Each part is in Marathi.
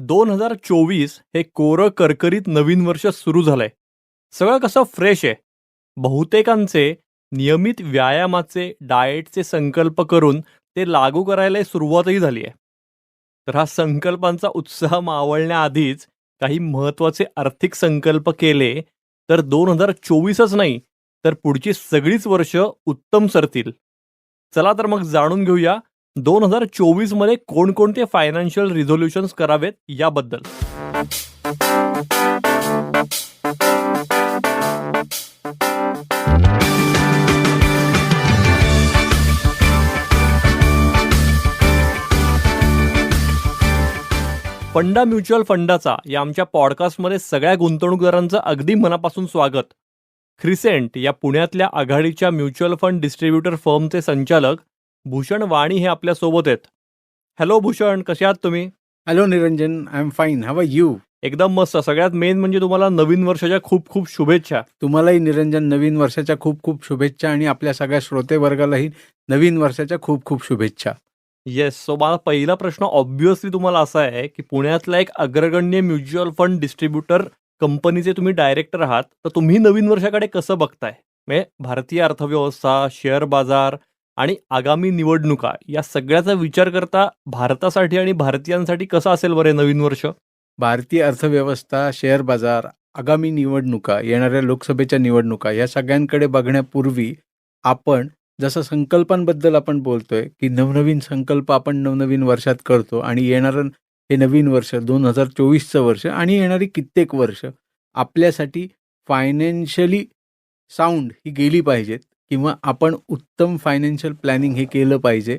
दोन हजार चोवीस हे कोरं करकरीत नवीन वर्ष सुरू झालंय. सगळं कसं फ्रेश आहे. बहुतेकांचे नियमित व्यायामाचे डाएटचे संकल्प करून ते लागू करायला सुरुवातही झाली आहे. तर हा संकल्पांचा उत्साह मावळण्याआधीच काही महत्त्वाचे आर्थिक संकल्प केले तर दोन हजार चोवीसच नाही तर पुढची सगळीच वर्ष उत्तम सरतील. चला तर मग जाणून घेऊया दोन हजार चोवीसमध्ये कोणकोणते फायनान्शियल रिझोल्युशन्स करावेत याबद्दल. फंडा म्युच्युअल फंडाचा या आमच्या पॉडकास्टमध्ये सगळ्या गुंतवणूकदारांचं अगदी मनापासून स्वागत. क्रिसेंट या पुण्यातल्या आघाडीच्या म्युच्युअल फंड डिस्ट्रीब्युटर फर्मचे संचालक भूषण वाणी हे आपल्यासोबत आहेत. हॅलो भूषण. कसे आहात तुम्ही? Hello Niranjan. I am fine how you एकदम मस्त. सगळ्यात मेन म्हणजे तुम्हाला नवीन वर्षाच्या खूप खूप शुभेच्छा. तुम्हालाही निरंजन नवीन वर्षाच्या खूप खूप शुभेच्छा आणि आपल्या सगळ्या श्रोते वर्गालाही नवीन वर्षाच्या खूप खूप शुभेच्छा. येस सो माझा पहिला प्रश्न ऑब्व्हियसली तुम्हाला असा आहे की पुण्यातला एक अग्रगण्य म्युच्युअल फंड डिस्ट्रीब्युटर कंपनीचे तुम्ही डायरेक्टर आहात तर तुम्ही नवीन वर्षाकडे कसं बघताय? म्हणजे भारतीय अर्थव्यवस्था शेअर बाजार आणि आगामी निवडणुका या सगळ्याचा विचार करता भारतासाठी आणि भारतीयांसाठी कसं असेल बरे नवीन वर्ष? भारतीय अर्थव्यवस्था शेअर बाजार आगामी निवडणुका येणाऱ्या लोकसभेच्या निवडणुका या सगळ्यांकडे बघण्यापूर्वी आपण जसं संकल्पांबद्दल आपण बोलतोय की नवनवीन संकल्प आपण नवनवीन वर्षात करतो आणि येणारं हे नवीन वर्ष दोन हजार चोवीसचं वर्ष आणि येणारी कित्येक वर्ष आपल्यासाठी फायनान्शियली साऊंड ही गेली पाहिजेत. किंवा आपण उत्तम फायनान्शियल प्लॅनिंग हे केलं पाहिजे.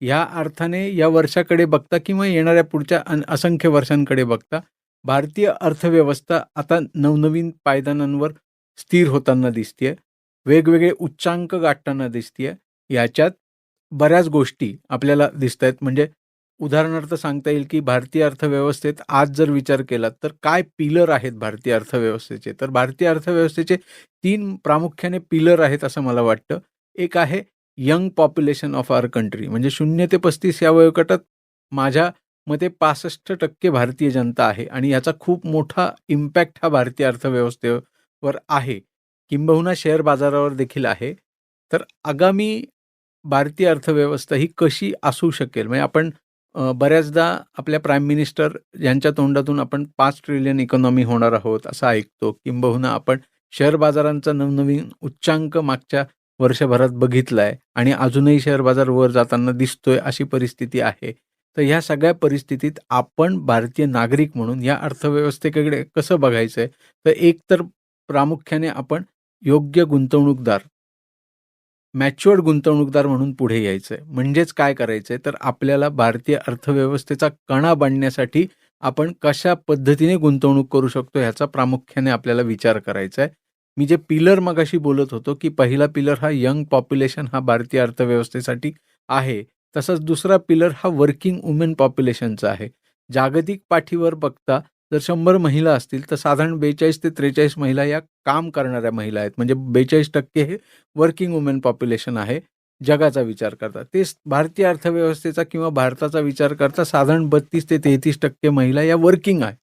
ह्या अर्थाने या वर्षाकडे बघता किंवा येणाऱ्या पुढच्या अन असंख्य वर्षांकडे बघता भारतीय अर्थव्यवस्था आता नवनवीन पायदानांवर स्थिर होताना दिसतेय. वेगवेगळे उच्चांक गाठताना दिसतेय. याच्यात बऱ्याच गोष्टी आपल्याला दिसत आहेत म्हणजे उदाहरणार्थ सांगता येईल की भारतीय अर्थव्यवस्थेत आज जर विचार केला तर काय पिलर आहेत भारतीय अर्थव्यवस्थेचे? तर भारतीय अर्थव्यवस्थेचे तीन प्रामुख्याने पिलर आहेत असं मला वाटतं. एक आहे young population of our country म्हणजे शून्य ते पस्तीस या वयोगटात माझ्या मते पासष्ट टक्के भारतीय जनता आहे आणि याचा खूप मोठा इम्पॅक्ट हा भारतीय अर्थव्यवस्थेवर आहे. किंबहुना शेअर बाजारावर देखील आहे. तर आगामी भारतीय अर्थव्यवस्था ही कशी असू शकेल? म्हणजे आपण बऱ्याचदा आपल्या प्राईम मिनिस्टर यांच्या तोंडातून आपण पाच ट्रिलियन इकॉनॉमी होणार आहोत असं ऐकतो. किंबहुना आपण शेअर बाजारांचा नवनवीन उच्चांक मागच्या वर्षभरात बघितलाय आणि अजूनही शेअर बाजार वर जाताना दिसतोय अशी परिस्थिती आहे. तर ह्या सगळ्या परिस्थितीत आपण भारतीय नागरिक म्हणून या अर्थव्यवस्थेकडे कसं बघायचं आहे तर एक तर प्रामुख्याने आपण योग्य गुंतवणूकदार मॅच्युअर्ड गुंतवणूकदार म्हणून पुढे यायचं आहे म्हणजेच काय करायचं आहे तर आपल्याला भारतीय अर्थव्यवस्थेचा कणा बांधण्यासाठी आपण कशा पद्धतीने गुंतवणूक करू शकतो ह्याचा प्रामुख्याने आपल्याला विचार करायचा आहे मी जे पिलर मगाशी बोलत होतो की पहिला पिलर हा यंग पॉप्युलेशन हा भारतीय अर्थव्यवस्थेसाठी आहे. तसंच दुसरा पिलर हा वर्किंग वुमेन पॉप्युलेशनचा आहे. जागतिक पाठीवर बघता जर शंभर महिला असतील तर साधारण बेचाळीस ते त्रेचाळीस महिला या काम करणाऱ्या महिला आहेत. म्हणजे बेचाळीस टक्के हे वर्किंग वुमेन पॉप्युलेशन आहे जगाचा विचार करता तेच भारतीय अर्थव्यवस्थेचा किंवा भारताचा विचार करता साधारण बत्तीस ते तेहतीस टक्के महिला या वर्किंग आहेत.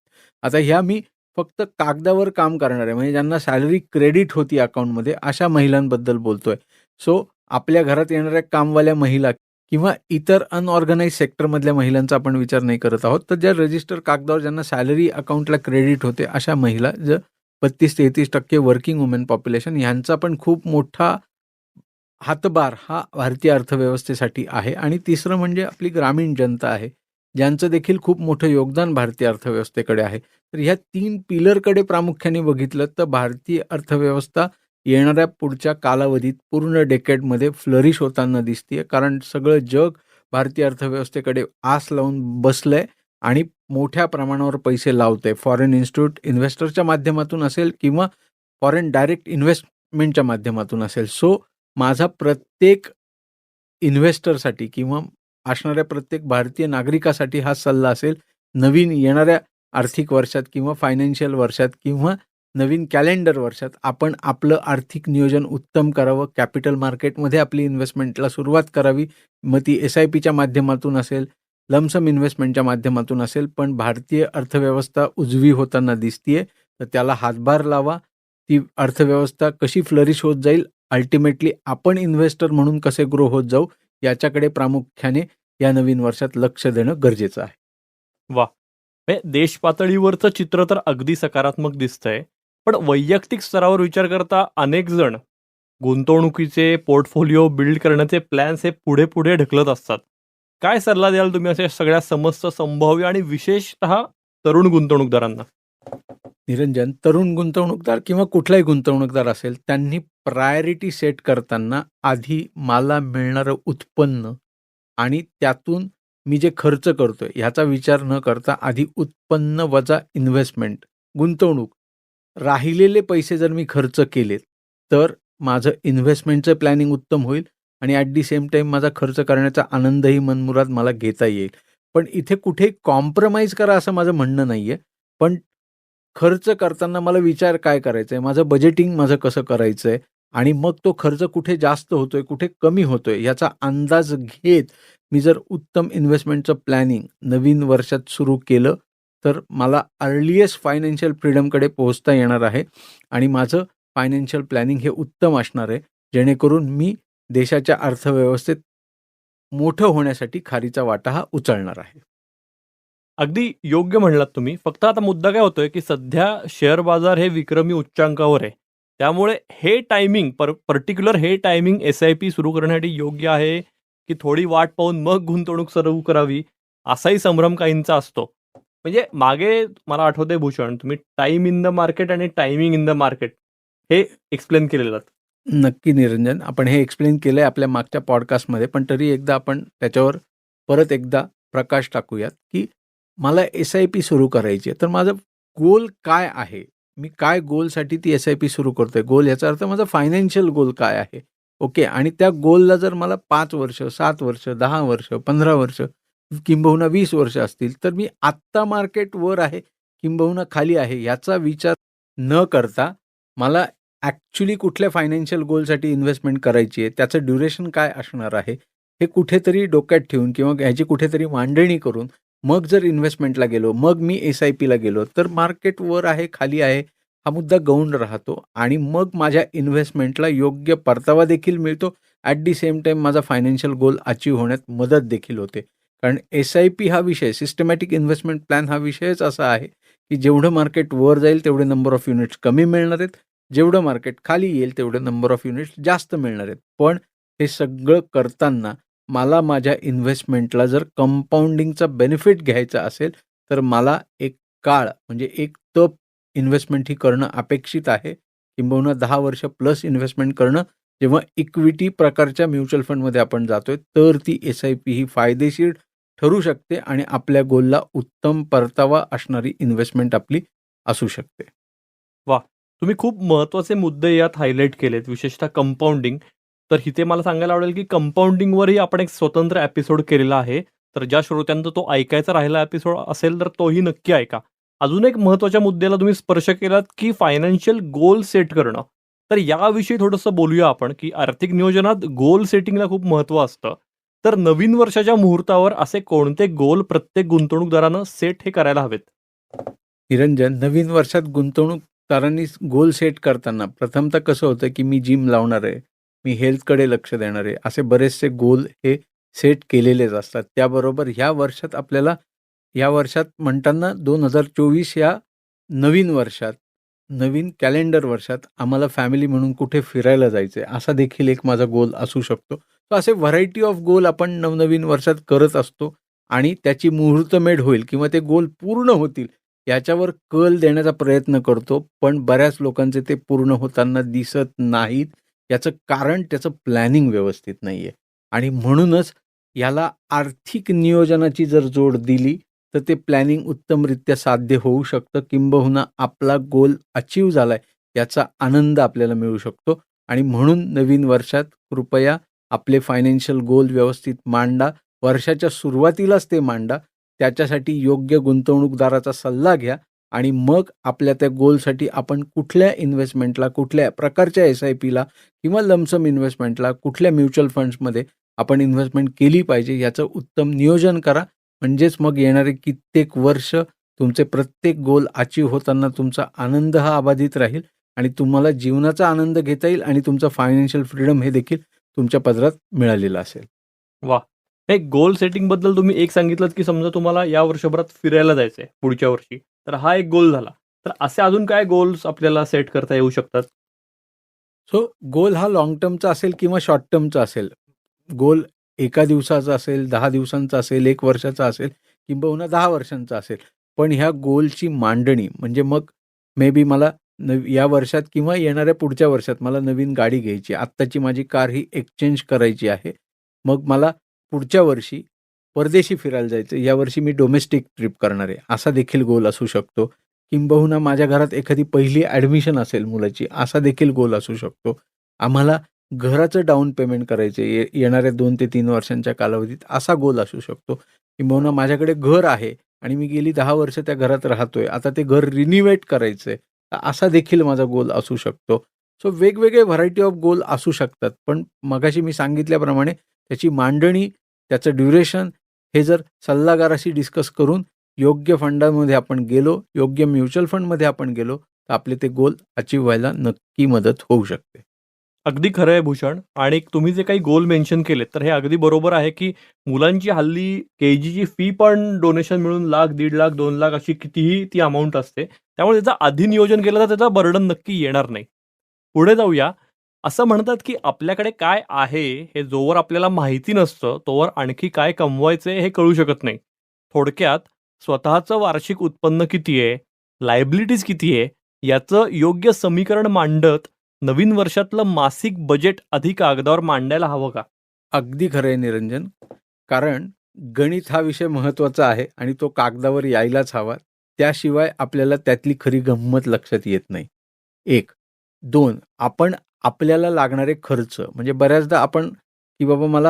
आता ह्या मी फक्त कागदावर काम करणाऱ्या म्हणजे ज्यांना सॅलरी क्रेडिट होती अकाउंटमध्ये अशा महिलांबद्दल बोलतोय. सो आपल्या घरात येणाऱ्या कामवाल्या महिला किंवा इतर अनऑर्गनाईज सेक्टरमधल्या महिलांचा आपण विचार नाही करत आहोत. तर ज्या रजिस्टर कागदावर ज्यांना सॅलरी अकाउंटला क्रेडिट होते अशा महिला ज बत्तीस तेहतीस टक्के वर्किंग वुमेन पॉप्युलेशन यांचा पण खूप मोठा हातभार हा भारतीय अर्थव्यवस्थेसाठी आहे. आणि तिसरं म्हणजे आपली ग्रामीण जनता आहे ज्यांचं देखील खूप मोठं योगदान भारतीय अर्थव्यवस्थेकडे आहे. तर ह्या तीन पिलरकडे प्रामुख्याने बघितलं तर भारतीय अर्थव्यवस्था येणाऱ्या पुढच्या कालावधीत पूर्ण डेकेडमध्ये फ्लरिश होताना दिसते कारण सगळं जग भारतीय अर्थव्यवस्थेकडे आस लावून बसलंय आणि मोठ्या प्रमाणावर पैसे लावते फॉरेन इन्स्टिट्यूट इन्व्हेस्टरच्या माध्यमातून असेल किंवा फॉरेन डायरेक्ट इन्व्हेस्टमेंटच्या माध्यमातून असेल. सो माझा प्रत्येक इन्व्हेस्टरसाठी किंवा असणाऱ्या प्रत्येक भारतीय नागरिकासाठी हा सल्ला असेल नवीन येणाऱ्या आर्थिक वर्षात किंवा फायनान्शियल वर्षात किंवा नवीन कॅलेंडर वर्षात आपण आपलं आर्थिक नियोजन उत्तम करावं कॅपिटल मार्केटमध्ये आपली इन्व्हेस्टमेंटला सुरुवात करावी. मग ती एस आय पीच्या माध्यमातून असेल लमसम इन्व्हेस्टमेंटच्या माध्यमातून असेल पण भारतीय अर्थव्यवस्था उजवी होताना दिसतीये तर त्याला हातभार लावा. ती अर्थव्यवस्था कशी फ्लरिश होत जाईल? अल्टिमेटली आपण इन्व्हेस्टर म्हणून कसे ग्रो होत जाऊ? याच्याकडे प्रामुख्याने या नवीन वर्षात लक्ष देणं गरजेचं आहे. वा देश पातळीवरचं चित्र तर अगदी सकारात्मक दिसतंय. पण वैयक्तिक स्तरावर विचार करता अनेक जण गुंतवणुकीचे पोर्टफोलिओ बिल्ड करण्याचे प्लॅन्स हे पुढे पुढे ढकलत असतात. काय सल्ला द्याल तुम्ही अशा सगळ्या समस्त संभाव्य आणि विशेषतः तरुण गुंतवणूकदारांना? निरंजन तरुण गुंतवणूकदार किंवा कुठलाही गुंतवणूकदार असेल त्यांनी प्रायोरिटी सेट करताना आधी मला मिळणारं उत्पन्न आणि त्यातून मी जे खर्च करतोय ह्याचा विचार न करता आधी उत्पन्न वजा इन्व्हेस्टमेंट गुंतवणूक राहिलेले पैसे जर मी खर्च केलेत तर माझं इन्व्हेस्टमेंटचं प्लॅनिंग उत्तम होईल आणि ॲट दी सेम टाईम माझा खर्च करण्याचा आनंदही मनमुराद मला घेता येईल. पण इथे कुठे कॉम्प्रमाइज करा असं माझं म्हणणं नाही आहे पण खर्च करताना मला विचार काय करायचा आहे माझं बजेटिंग माझं कसं करायचं आहे आणि मग तो खर्च कुठे जास्त होतोय कुठे कमी होतोय याचा अंदाज घेत मी जर उत्तम इन्व्हेस्टमेंटचं प्लॅनिंग नवीन वर्षात सुरू केलं तर मला अर्लिएस्ट फायनान्शियल फ्रीडमकडे पोहोचता येणार आहे. आणि माझं फायनान्शियल प्लॅनिंग हे उत्तम असणार आहे. जेणेकरून मी देशाच्या अर्थव्यवस्थेत मोठं होण्यासाठी खारीचा वाटा हा उचलणार आहे. अगदी योग्य म्हणलात तुम्ही. फक्त आता मुद्दा काय होतोय की सध्या शेअर बाजार हे विक्रमी उच्चांकावर आहे. त्यामुळे हे टायमिंग पर पर्टिक्युलर हे टायमिंग एस आय पी सुरू करण्यासाठी योग्य आहे की थोडी वाट पाहून मग गुंतवणूक सुरू करावी असाही संभ्रम काहींचा असतो. म्हणजे मागे मला आठवतंय भूषण तुम्ही टाइम इन द मार्केट आणि टायमिंग इन द मार्केट हे एक्सप्लेन केलेलं नक्की निरंजन आपण हे एक्सप्लेन केलं आहे आपल्या मागच्या पॉडकास्टमध्ये पण तरी एकदा आपण त्याच्यावर परत एकदा प्रकाश टाकूयात की मला एस आय पी सुरू करायची आहे. तर माझं गोल काय आहे? मी काय गोलसाठी ती एस आय पी सुरू करतोय? गोल याचा अर्थ माझा फायनान्शियल गोल काय आहे? ओके आणि त्या गोलला जर मला पाच वर्ष सात वर्ष दहा वर्ष पंधरा वर्ष किंबहुना वीस वर्ष असतील तर मी आत्ता मार्केट वर आहे किंबहुना खाली आहे याचा विचार न करता मला ॲक्च्युली कुठल्या फायनान्शियल गोलसाठी इन्व्हेस्टमेंट करायची आहे त्याचं ड्युरेशन काय असणार आहे हे कुठेतरी डोक्यात ठेवून किंवा ह्याची कुठेतरी मांडणी करून मग जर इन्व्हेस्टमेंटला गेलो मग मी एस आय पीला गेलो तर मार्केट वर आहे खाली आहे हा मुद्दा गौण राहतो आणि मग माझ्या इन्व्हेस्टमेंटला योग्य परतावा देखील मिळतो. ॲट दी सेम टाईम माझा फायनान्शियल गोल अचीव होण्यात मदत देखील होते. कारण एस आय पी हा विषय सिस्टमॅटिक इन्व्हेस्टमेंट प्लॅन हा विषयच असा आहे की जेवढं मार्केट वर जाईल तेवढे नंबर ऑफ युनिट्स कमी मिळणार आहेत. जेवढं मार्केट खाली येईल तेवढे नंबर ऑफ युनिट्स जास्त मिळणार आहेत. पण हे सगळं करताना मला माझ्या इन्व्हेस्टमेंटला जर कंपाऊंडिंगचा बेनिफिट घ्यायचा असेल तर मला एक काळ म्हणजे एक तप इन्व्हेस्टमेंट ही करणं अपेक्षित आहे. किंबहुना दहा वर्ष प्लस इन्व्हेस्टमेंट करणं जेव्हा इक्विटी प्रकारच्या म्युच्युअल फंडमध्ये आपण जातोय तर ती एस आय पी ही फायदेशीर ठरू शकते आणि आपल्या गोलला उत्तम परतावा असणारी इन्व्हेस्टमेंट आपली असू शकते. वा तुम्ही खूप महत्त्वाचे मुद्दे यात हायलाईट केलेत विशेषतः कंपाऊंडिंग तर इथे मला सांगायला आवडेल की कंपाऊंडिंगवरही आपण एक स्वतंत्र एपिसोड केलेला आहे. तर ज्या श्रोत्यांचा तो ऐकायचा राहिला एपिसोड असेल तर तोही नक्की ऐका. अजून एक महत्त्वाच्या मुद्द्याला तुम्ही स्पर्श केलात की फायनान्शियल गोल सेट करणं. तर याविषयी थोडंसं बोलूया आपण की आर्थिक नियोजनात गोल सेटिंगला खूप महत्त्व असतं. तर नवीन वर्षाच्या मुहूर्तावर असे कोणते गोल प्रत्येक गुंतवणूकदारानं सेट हे करायला हवेत? निरंजन नवीन वर्षात गुंतवणूकदारांनी गोल सेट करताना प्रथमतः कसं होतं की मी जिम लावणार आहे मी हेल्थकडे लक्ष देणार आहे असे बरेचसे गोल हे सेट केलेलेच असतात. त्याबरोबर ह्या वर्षात आपल्याला या वर्षात म्हणताना दोन हजार चोवीस या नवीन वर्षात नवीन कॅलेंडर वर्षात आम्हाला फॅमिली म्हणून कुठे फिरायला जायचं आहे असा देखील एक माझा गोल असू शकतो. तर असे व्हरायटी ऑफ गोल आपण नवनवीन वर्षात करत असतो आणि त्याची मुहूर्तमेढ होईल किंवा ते गोल पूर्ण होतील याच्यावर कल देण्याचा प्रयत्न करतो. पण बऱ्याच लोकांचे ते पूर्ण होताना दिसत नाहीत. याचं कारण त्याचं प्लॅनिंग व्यवस्थित नाही आहे आणि म्हणूनच याला आर्थिक नियोजनाची जर जोड दिली तर ते प्लॅनिंग उत्तमरित्या साध्य होऊ शकतं. किंबहुना आपला गोल अचीव झालाय याचा आनंद आपल्याला मिळू शकतो. आणि म्हणून नवीन वर्षात कृपया आपले फायनान्शियल गोल व्यवस्थित मांडा. वर्षाच्या सुरुवातीलाच ते मांडा. त्याच्यासाठी योग्य गुंतवणूकदाराचा सल्ला घ्या. आणि मग आपल्या त्या गोलसाठी आपण कुठल्या इन्व्हेस्टमेंटला कुठल्या प्रकारच्या एस आय पीला किंवा लमसम इन्व्हेस्टमेंटला कुठल्या म्युच्युअल फंड्समध्ये आपण इन्व्हेस्टमेंट केली पाहिजे याचं उत्तम नियोजन करा. म्हणजेच मग येणारे कित्येक वर्ष तुमचे प्रत्येक गोल अचीव होताना तुमचा आनंद हा अबाधित राहील. आणि तुम्हाला जीवनाचा आनंद घेता येईल आणि तुमचं फायनान्शियल फ्रीडम हे देखील तुमच्या पदरात मिळालेलं असेल. हे गोल सेटिंगबद्दल तुम्ही एक सांगितलं की समजा तुम्हाला या वर्षभरात फिरायला जायचंय पुढच्या वर्षी तर हा एक गोल झाला तर असे अजून काय गोल्स आपल्याला सेट करता येऊ शकतात सो गोल हा लाँग टर्मचा असेल किंवा शॉर्ट टर्मचा असेल. गोल एका दिवसाचा असेल, 10 दिवसांचा असेल, 1 वर्षाचा असेल किंबहुना 10 वर्षांचा असेल. पण ह्या गोलची मांडणी म्हणजे मग मे बी मला नव या वर्षात किंवा येणाऱ्या पुढच्या वर्षात मला नवीन गाडी घ्यायची. आत्ताची माझी कार ही एक्सचेंज करायची आहे. मग मला पुढच्या वर्षी परदेशी फिरायला जायचं. यावर्षी मी डोमेस्टिक ट्रिप करणार आहे. असा देखील गोल असू शकतो. किंबहुना माझ्या घरात एखादी पहिली ॲडमिशन असेल मुलाची, असा देखील गोल असू शकतो. आम्हाला घराचं डाऊन पेमेंट करायचं आहे ये येणाऱ्या दोन ते तीन वर्षांच्या कालावधीत असा गोल असू शकतो. किंबहुना माझ्याकडे घर आहे आणि मी गेली दहा वर्ष त्या घरात राहतोय. आता ते घर रिन्यूट करायचं आहे असा देखील माझा गोल असू शकतो. सो वेगवेगळे व्हरायटी ऑफ गोल असू शकतात. पण मगाशी मी सांगितल्याप्रमाणे त्याची मांडणी, त्याचं ड्युरेशन हे जर सल्लागाराशी डिस्कस करून योग्य फंडामध्ये आपण गेलो, योग्य म्युच्युअल फंडमध्ये आपण गेलो, तर आपले ते गोल अचीव व्हायला नक्की मदत होऊ शकते. अगदी खरं आहे भूषण आणि तुम्ही जे काही गोल मेन्शन केलेत तर हे अगदी बरोबर आहे की मुलांची हल्ली के जीची फी पण डोनेशन मिळून लाख, दीड लाख, दोन लाख अशी कितीही ती अमाऊंट असते. त्यामुळे त्याचं आधी नियोजन केलं तर त्याचा बर्डन नक्की येणार नाही. पुढे जाऊया. असं म्हणतात की आपल्याकडे काय आहे हे जोवर आपल्याला माहिती नसतं तोवर आणखी काय कमवायचे हे कळू शकत नाही. थोडक्यात स्वतःचं वार्षिक उत्पन्न किती आहे, लायबिलिटीज किती आहे, याचं योग्य समीकरण मांडत नवीन वर्षातलं मासिक बजेट अधिक कागदावर मांडायला हवं का? अगदी खरं आहे निरंजन. कारण गणित हा विषय महत्त्वाचा आहे आणि तो कागदावर यायलाच हवा. त्याशिवाय आपल्याला त्यातली खरी गंमत लक्षात येत नाही. 1. 2. आपण आपल्याला लागणारे खर्च म्हणजे बऱ्याचदा आपण की बाबा मला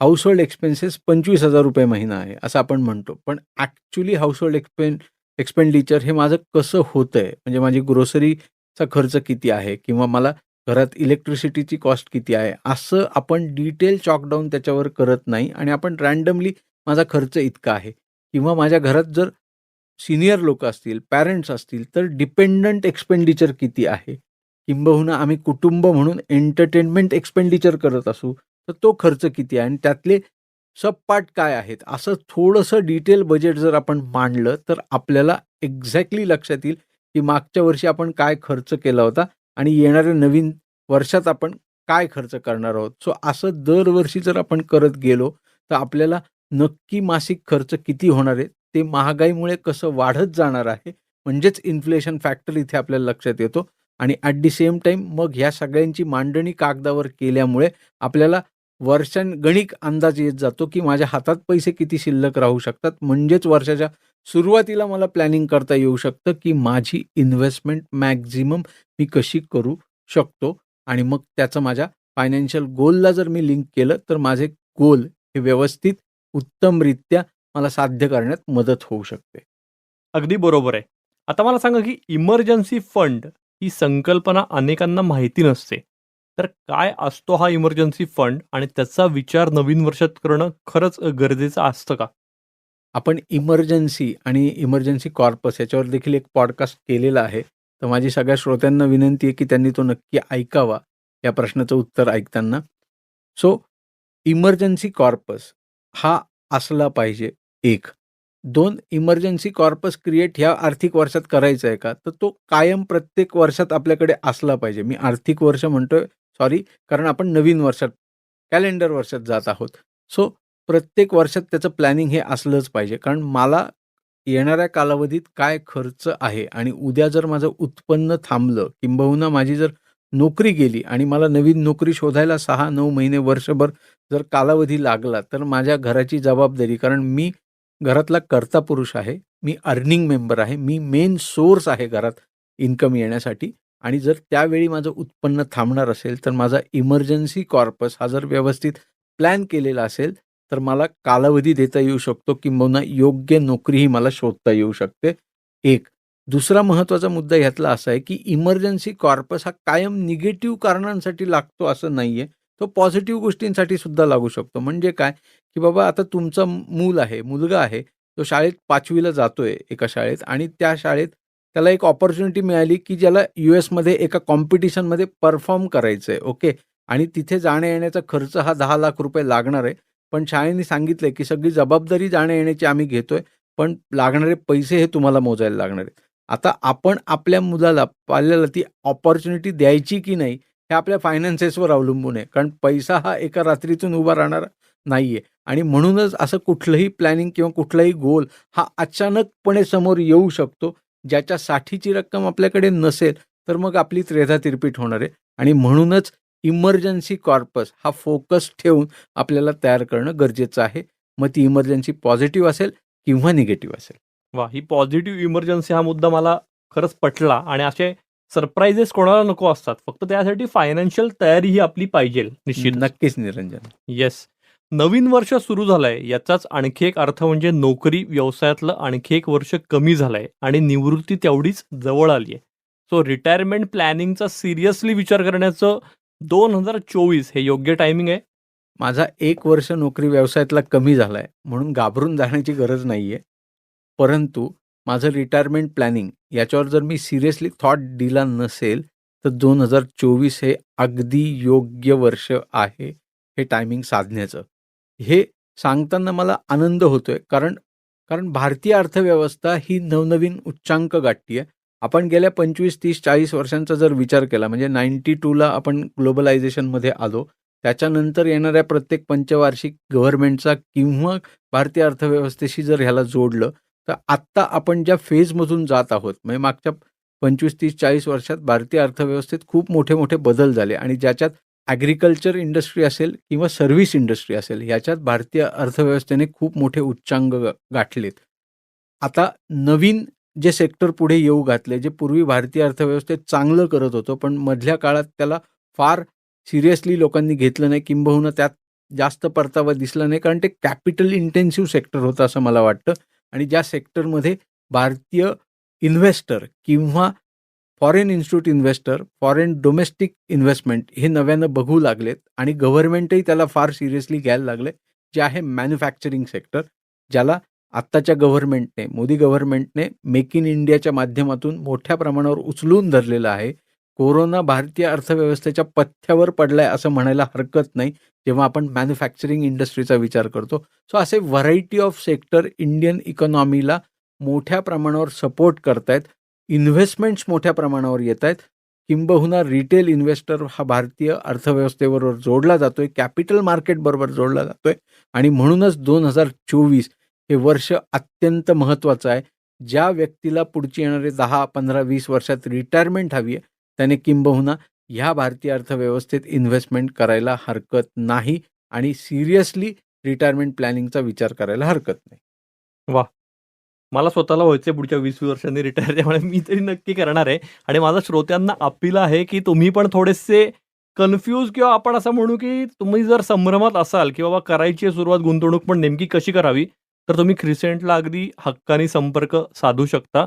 हाऊसहोल्ड एक्सपेन्सेस ₹25,000 महिना आहे, असं आपण म्हणतो. पण ॲक्चुअली हाऊसहोल्ड एक्सपेन एक्सपेंडिचर हे माझं कसं होतंय? म्हणजे माझी ग्रोसरी चा खर्च किती आहे? किंवा मला घरात इलेक्ट्रिसिटीची कॉस्ट किती आहे? असं आपण डिटेल चॉकडाऊन त्याच्यावर करत नाही आणि आपण रँडमली माझा खर्च इतका आहे किंवा माझ्या घरात जर सिनियर लोक असतील, पॅरेंट्स असतील, तर डिपेंडंट एक्सपेंडिचर किती आहे? किंबहुना आम्ही कुटुंब म्हणून एंटरटेनमेंट एक्सपेंडिचर करत असू, तर तो खर्च किती आहे? आणि त्यातले सबपार्ट काय आहेत? असं थोडंसं डिटेल बजेट जर आपण मांडलं, तर आपल्याला एक्झॅक्टली लक्षात येईल की मागच्या वर्षी आपण काय खर्च केला होता आणि येणाऱ्या नवीन वर्षात आपण काय खर्च करणार आहोत. सो असं दरवर्षी जर आपण करत गेलो, तर आपल्याला नक्की मासिक खर्च किती होणार आहे? ते महागाईमुळे कसं वाढत जाणार आहे? म्हणजेच इन्फ्लेशन फॅक्टर इथे आपल्याला लक्षात येतो आणि ॲट दी सेम टाईम मग ह्या सगळ्यांची मांडणी कागदावर केल्यामुळे आपल्याला वर्षांगणिक अंदाज येत जातो की माझ्या हातात पैसे किती शिल्लक राहू शकतात. म्हणजेच वर्षाच्या सुरुवातीला मला प्लॅनिंग करता येऊ शकतं की माझी इन्व्हेस्टमेंट मॅक्झिमम मी कशी करू शकतो आणि मग त्याचं माझ्या फायनान्शियल गोलला जर मी लिंक केलं, तर माझे गोल हे व्यवस्थित उत्तमरित्या मला साध्य करण्यात मदत होऊ शकते. अगदी बरोबर आहे. आता मला सांगा की इमर्जन्सी फंड ही संकल्पना अनेकांना माहिती नसते. तर काय असतो हा इमर्जन्सी फंड आणि त्याचा विचार नवीन वर्षात करणं खरंच गरजेचं असतं का? आपण इमर्जन्सी आणि इमर्जन्सी कॉर्पस याच्यावर देखील एक पॉडकास्ट केलेला आहे. तर माझी सगळ्या श्रोत्यांना विनंती आहे की त्यांनी तो नक्की ऐकावा, या प्रश्नाचं उत्तर ऐकताना. सो इमर्जन्सी कॉर्पस हा असला पाहिजे 1. 2. इमर्जन्सी कॉर्पस क्रिएट ह्या आर्थिक वर्षात करायचा आहे का? तर तो कायम प्रत्येक वर्षात आपल्याकडे असला पाहिजे. मी आर्थिक वर्ष म्हणतोय सॉरी कारण आपण नवीन वर्षात, कॅलेंडर वर्षात जात आहोत. सो प्रत्येक वर्षात त्याचं प्लॅनिंग हे असलंच पाहिजे. कारण मला येणाऱ्या कालावधीत काय खर्च आहे आणि उद्या जर माझं उत्पन्न थांबलं किंबहुना माझी जर नोकरी गेली आणि मला नवीन नोकरी शोधायला 6-9 महिने, वर्षभर जर कालावधी लागला, तर माझ्या घराची जबाबदारी कारण मी घरातला कर्ता पुरुष आहे. मी अर्निंग मेंबर आहे. मी मेन सोर्स आहे घरात इन्कम येण्यासाठी आणि जर त्यावेळी माझं उत्पन्न थांबणार असेल, तर माझा इमर्जन्सी कॉर्पस हा जर व्यवस्थित प्लॅन केलेला असेल, तर मला कालावधी देता येऊ शकतो किंबहुना योग्य नोकरीही मला शोधता येऊ शकते. एक. दुसरा महत्त्वाचा मुद्दा ह्यातला असा आहे की इमर्जन्सी कॉर्पस हा कायम निगेटिव्ह कारणांसाठी लागतो असं नाही आहे तो पॉझिटिव्ह गोष्टींसाठी सुद्धा लागू शकतो. म्हणजे काय? की बाबा आता तुमचं मूल आहे मुलगा आहे तो शाळेत पाचवीला जातोय एका शाळेत आणि त्या शाळेत त्याला एक ऑपॉर्च्युनिटी मिळाली की ज्याला यू एसमध्ये एका कॉम्पिटिशनमध्ये परफॉर्म करायचं आहे ओके आणि तिथे जाण्या येण्याचा खर्च हा दहा लाख रुपये लागणार आहे. पण शाळेने सांगितलं की सगळी जबाबदारी जाण्या येण्याची आम्ही घेतोय पण लागणारे पैसे हे तुम्हाला मोजायला लागणार आहेत आता आपण आपल्या मुलाला पाल्याला ती ऑपॉर्च्युनिटी द्यायची की नाही हे आपल्या फायनान्सेसवर अवलंबून आहे. कारण पैसा हा एका रात्रीतून उभा राहणार नाही आहे आणि म्हणूनच असं कुठलंही प्लॅनिंग किंवा कुठलाही गोल हा अचानकपणे समोर येऊ शकतो ज्याच्यासाठीची रक्कम आपल्याकडे नसेल तर मग आपली त्रेधा तिरपीट होणार आहे. आणि म्हणूनच इमर्जन्सी कॉर्पस हा फोकस ठेवून आपल्याला तयार करणं गरजेचं आहे. मग ती इमर्जन्सी पॉझिटिव्ह असेल किंवा निगेटिव्ह असेल? वा ही पॉझिटिव्ह इमर्जन्सी हा मुद्दा मला खरंच पटला आणि असे सरप्राईजेस कोणाला नको असतात. फक्त त्यासाठी फायनान्शियल तयारी ही आपली पाहिजे निश्चित नक्कीच निरंजन. येस नवीन वर्ष सुरू झालंय. याचाच आणखी एक अर्थ म्हणजे नोकरी व्यवसायातलं आणखी एक वर्ष कमी झालंय आणि निवृत्ती तेवढीच जवळ आली आहे सो रिटायरमेंट प्लॅनिंगचा सिरियसली विचार करण्याचं दोन हजार चोवीस हे योग्य टायमिंग आहे? माझा एक वर्ष नोकरी व्यवसायातला कमी झाला आहे म्हणून घाबरून जाण्याची गरज नाही आहे परंतु माझं रिटायरमेंट प्लॅनिंग याच्यावर जर मी सिरियसली थॉट दिला नसेल तर दोन हजार चोवीस हे अगदी योग्य वर्ष आहे हे टायमिंग साधण्याचं. हे सांगताना मला आनंद होतोय. कारण कारण भारतीय अर्थव्यवस्था ही नवनवीन उच्चांक गाठती आहे आपण गेल्या पंचवीस तीस चाळीस वर्षांचा जर विचार केला म्हणजे नाईन्टी टूला आपण ग्लोबलायझेशनमध्ये आलो त्याच्यानंतर येणाऱ्या प्रत्येक पंचवार्षिक गव्हर्नमेंटचा किंवा भारतीय अर्थव्यवस्थेशी जर ह्याला जोडलं तर आत्ता आपण ज्या फेजमधून जात आहोत म्हणजे मागच्या पंचवीस तीस चाळीस वर्षात भारतीय अर्थव्यवस्थेत खूप मोठे मोठे बदल झाले. आणि ज्याच्यात ॲग्रिकल्चर इंडस्ट्री असेल किंवा सर्व्हिस इंडस्ट्री असेल ह्याच्यात भारतीय अर्थव्यवस्थेने खूप मोठे उच्चांग गाठलेत. आता नवीन जे सेक्टर पुढे येऊ घातले जे पूर्वी भारतीय अर्थव्यवस्थेत चांगलं करत होतं पण मधल्या काळात त्याला फार सिरियसली लोकांनी घेतलं नाही किंबहुना त्यात जास्त परतावा दिसला नाही कारण ते कॅपिटल इंटेन्सिव्ह सेक्टर होतं असं मला वाटतं. आणि ज्या सेक्टरमध्ये भारतीय इन्व्हेस्टर किंवा foreign institute investor foreign domestic investment हे नव्यानं बघू लागलेत आणि गव्हर्नमेंटही त्याला फार सिरियसली घ्यायला लागले जे आहे मॅन्युफॅक्चरिंग सेक्टर ज्याला आत्ताच्या गव्हर्नमेंटने मोदी गव्हर्नमेंटने मेक इन इंडियाच्या माध्यमातून मोठ्या प्रमाणावर उचलून धरलेलं आहे. कोरोना भारतीय अर्थव्यवस्थेच्या पथ्यावर पडलाय असं म्हणायला हरकत नाही जेव्हा आपण मॅन्युफॅक्चरिंग इंडस्ट्रीचा विचार करतो. सो असे व्हरायटी ऑफ सेक्टर इंडियन इकॉनॉमीला मोठ्या प्रमाणावर सपोर्ट करतायत. इन्व्हेस्टमेंट्स मोठ्या प्रमाणावर येत आहेत. किंबहुना रिटेल इन्व्हेस्टर हा भारतीय अर्थव्यवस्थेबरोबर जोडला जातोय. कॅपिटल मार्केटबरोबर जोडला जातोय. आणि म्हणूनच दोन हजार चोवीस हे वर्ष अत्यंत महत्त्वाचं आहे. ज्या व्यक्तीला पुढची येणारे दहा पंधरा वीस वर्षात रिटायरमेंट हवी आहे त्याने किंबहुना ह्या भारतीय अर्थव्यवस्थेत इन्व्हेस्टमेंट करायला हरकत नाही आणि सिरियसली रिटायरमेंट प्लॅनिंगचा विचार करायला हरकत नाही. वा मला स्वतःला व्हायचंय पुढच्या वीस वर्षांनी रिटायर त्यामुळे मी तरी नक्की करणार आहे आणि माझा श्रोत्यांना अपील आहे की तुम्ही पण थोडेसे कन्फ्यूज किंवा आपण असं म्हणू की तुम्ही जर संभ्रमात असाल की बाबा करायची आहे सुरुवात गुंतवणूक पण नेमकी कशी करावी तर तुम्ही क्रिसेंटला अगदी हक्काने संपर्क साधू शकता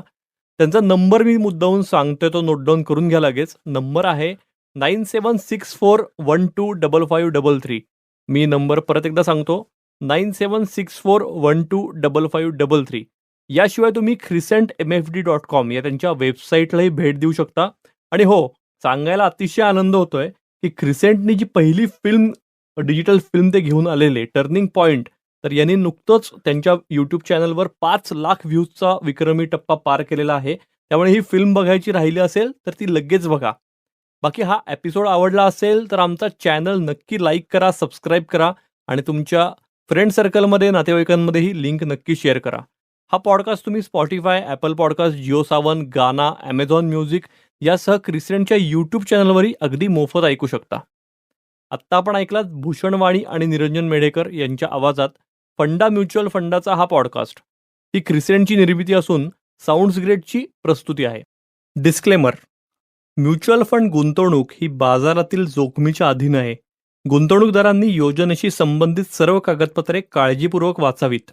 त्यांचा नंबर मी मुद्दाहून सांगतोय तो नोट डाऊन करून घ्या लगेच नंबर आहे nine seven six four one two double five double three मी नंबर परत एकदा सांगतो nine seven six four one two double five double three याशिवाय तुम्ही Crescent M F D dot com या त्यांच्या वेबसाईटलाही भेट देऊ शकता. आणि हो सांगायला अतिशय आनंद होतोय की क्रिसेंटनी जी पहिली फिल्म डिजिटल फिल्म ते घेऊन आलेले टर्निंग पॉईंट तर यांनी नुकतंच त्यांच्या यूट्यूब चॅनलवर पाच लाख व्ह्यूजचा विक्रमी टप्पा पार केलेला आहे. त्यामुळे ही फिल्म बघायची राहिली असेल तर ती लगेच बघा. बाकी हा एपिसोड आवडला असेल तर आमचा चॅनल नक्की लाईक करा सबस्क्राईब करा आणि तुमच्या फ्रेंड सर्कलमध्ये नातेवाईकांमध्येही लिंक नक्की शेअर करा. हा पॉडकास्ट तुम्ही Spotify Apple podcast Jio Saavn Gaana Amazon music यासह क्रिस्टियनच्या यूट्यूब चॅनलवरही अगदी मोफत ऐकू शकता. आत्ता आपण ऐकलात भूषणवाणी आणि निरंजन मेढेकर यांच्या आवाजात फंडा म्युच्युअल फंडाचा हा पॉडकास्ट ही क्रिसेंटची निर्मिती असून साऊंड्स ग्रेडची प्रस्तुती आहे. डिस्क्लेमर म्युच्युअल फंड गुंतवणूक ही बाजारातील जोखमीच्या अधीन आहे. गुंतवणूकदारांनी योजनेशी संबंधित सर्व कागदपत्रे काळजीपूर्वक वाचावीत.